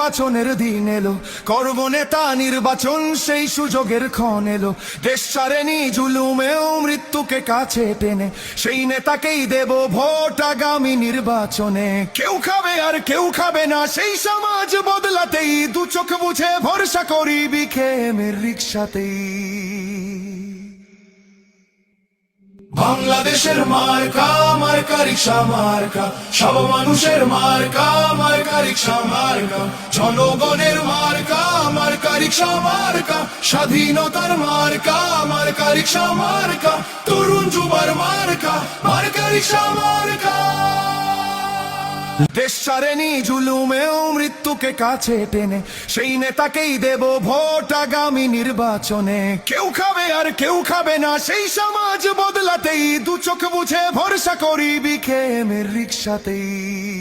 নির্বাচনের দিন এলো। করব নেতা নির্বাচন, সেই সুযোগের ক্ষণ এলো। দেশ সারেনি জুলুমেও মৃত্যুকে কাছে টেনে। সেই নেতাকেই দেব ভোট আগামী নির্বাচনে। কেউ খাবে আর কেউ খাবে না, সেই সমাজ বদলাতেই দু চোখ বুঝে ভরসা করি বিখেমের রিক্সাতেই। বাংলাদেশের মার্কা মার্কা রিক্সা মার্কা, সব মানুষের মার্কা মার্কা রিক্সা মার্কা, জনগণের মার্কা মার্কা রিক্সা মার্কা, স্বাধীনতার মার্কা মার্কা রিক্সা মার্কা, তরুণ যুবার মার্কা মার্কা রিক্সা মার্কা। মৃত্যুকে কাছে টেনে, সেই নেতাকেই দেব ভোট আগামী নির্বাচনে। কেউ খাবে আর কেউ খাবে না, সেই সমাজ বদলাতেই দু চোখ বুঝে ভরসা করি বিখেমের রিক্সাতেই।